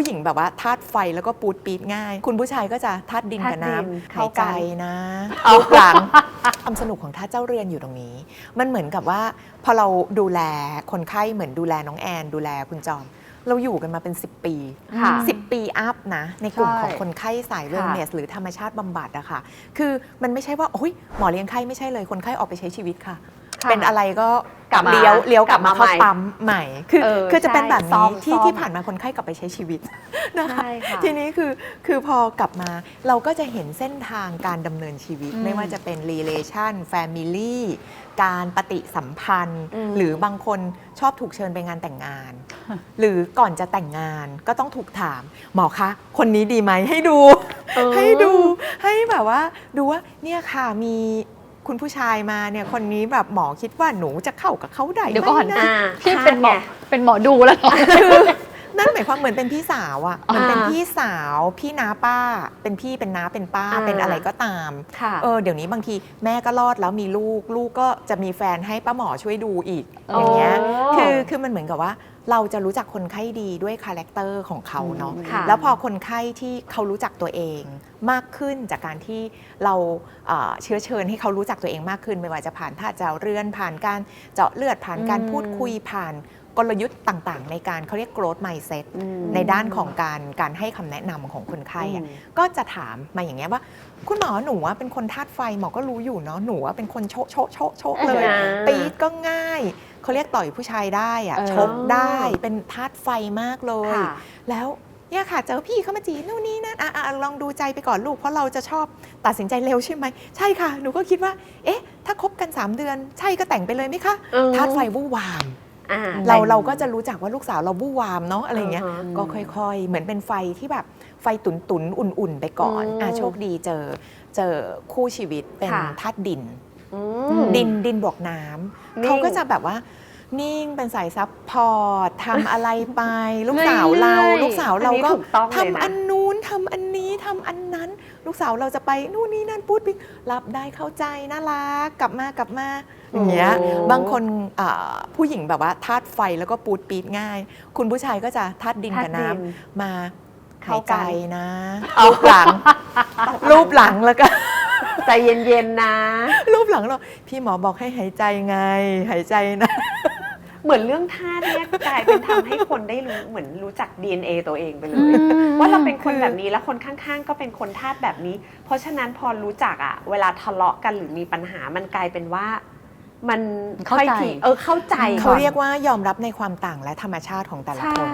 ผู้หญิงแบบว่าธาตุไฟแล้วก็ปูดปีดง่าย คุณผู้ชายก็จะธาตุดินกับน้ธาตุดินำเข้าหายกัใจนนะรูปหลังความสนุกของท่าตุเจ้าเรือนอยู่ตรงนี้ มันเหมือนกับว่า พอเราดูแลคนไข้เหมือนดูแลน้องแอน ดูแลคุณจอม เราอยู่กันมาเป็น 10 ปี ค่ะ10 ปีอัพนะ ในกลุ่มใช่ของคนไข้สายเวลค่ะเนสหรือธรรมชาติบำบัดอะค่ะ คือมันไม่ใช่ว่าโอ้ยหมอเลี้ยงไข้ไม่ใช่เลยคนไข้ออกไปใช้ชีวิตค่ะ ค่ะเป็นอะไรก็กลับมาเลี้ยวเลี้ยวกลับกลัมาบมาเข้าใหม่ปั๊มใหม่ คือเออคือจะเป็นแบบใช่ซ่อนี้มที่ซ่อมที่ผ่านมาคนไข้กลับไปใช้ชีวิตนะคะใช่ค่ะ ทีนี้คือคือพอกลับมาเราก็จะเห็นเส้นทางการดำเนินชีวิต อืมไม่ว่าจะเป็น relation family การปฏิสัมพันธ์ อืม หรือบางคนชอบถูกเชิญไปงานแต่งงาน หรือก่อนจะแต่งงานก็ต้องถูกถาม หมอคะ คนนี้ดีไหมให้ดู เออ ให้ดูให้แบบว่าดูว่าเนี่ยค่ะมี คุณผู้ชายมาเนี่ยคนนี้แบบหมอคิดว่าหนูจะเข้ากับเขาได้ไหมเดี๋ยวก่อนนะอ่าพี่เป็นหมอไงเป็นหมอดูแล้วเหรอ คือนั่นหมายความเหมือนเป็นพี่สาวอะอ่ามันเป็นพี่สาวพี่น้าป้า เป็นพี่เป็นน้าเป็นป้าอ่า เป็นอะไรก็ตามค่ะ เออเดี๋ยวนี้บางทีแม่ก็รอดแล้วมีลูก ลูกก็จะมีแฟนให้ป้าหมอช่วยดูอีกอ๋อออย่างเงี้ยโอ้คือคือมันเหมือนกับว่า เราจะรู้จักคนไข้ดีด้วยคาแรคเตอร์ของเขาเนาะค่ะแล้วพอคนไข้ที่เขารู้จักตัวเองมากขึ้นจากการที่เราเอ่อเชื้อเชิญให้เขารู้จักตัวเองมากขึ้น ไม่ว่าจะผ่านท่าเจาเรือนผ่านการเจาะเลือดผ่านการอืมพูดคุยผ่านกลยุทธ์ต่างๆ ในการเขาเรียก growth mindset อืมในด้านของการการให้คำแนะนำของคนไข้อะอืมก็จะถามมาอย่างเงี้ยว่า คุณหมอหนูว่าเป็นคนธาตุไฟหมอก็รู้อยู่เนาะหนูว่าเป็นคนโชะโชะโชะโชะเลยอ่าปี๊ดก็ง่าย เขาเรียกต่อยผู้ชายได้อะเออชกได้เป็นธาตุไฟมากเลย ค่ะ แล้วเนี่ยค่ะเจอพี่เขามาจีบนู่นนี่นั่นอะอะลองดูใจไปก่อนลูก เพราะเราจะชอบตัดสินใจเร็วใช่ไหมใช่ค่ะ หนูก็คิดว่า เอ๊ะ ถ้าคบกัน 3 เดือน ใช่ก็แต่งไปเลยไหมคะเออธาตุไฟวู่วาม อ่า เราเราก็จะรู้จักว่าลูกสาวเราวู่วามเนาะอะไรอย่างเงี้ยอือฮะก็ค่อยๆ เหมือนเป็นไฟที่แบบไฟตุนตุนๆ อุ่นๆ ไปก่อนอืมอะโชคดีเจอเจอคู่ชีวิตเป็นค่ะ ธาตุดินอืม ดินดินบวกน้นิ่งำเขาก็จะแบบว่า นิ่งเป็นสายซับพอร์ตทำอะไรไป ลูกสาวเราเรื่อยๆลูกสาวเราก็อันนี้ถูกต้องเลยนะทำอันนู้นทำอันนี้ทำอันนั้น ลูกสาวเราจะไปนู่นนี่นั่นพูดปิ๊กรับได้เข้าใจน่ารักกลับมากลับมาอย่างเงี้ยโอ้บางคนอ่าผู้หญิงแบบว่าธาตุไฟแล้วก็ปูดปีดง่าย คุณผู้ชายก็จะธาตุดินกับน้ธาตุดินำมาเข้าหายกัใจนนะรูปหลังรูปหลังแล้วก็ ใจเย็นๆนะ รูปหลังเราพี่หมอบอกให้หายใจไง หายใจนะ เหมือนเรื่องท่าตุเนี่ยกลายเป็นทำให้คนได้รู้เหมือนรู้จัก DNA ตัวเองไปเลยอืมว่าเราเป็นคนคือแบบนี้แล้วคนข้างๆ ก็เป็นคนธาตุแบบนี้ เพราะฉะนั้นพอรู้จักอะเวลาทะเลาะกันหรือมีปัญหามันกลายเป็นว่า มันเข้าใจ ค่อยทีเออเข้าใจเขาเรียกว่ายอมรับในความต่างและธรรมชาติของแต่ละใช่ คน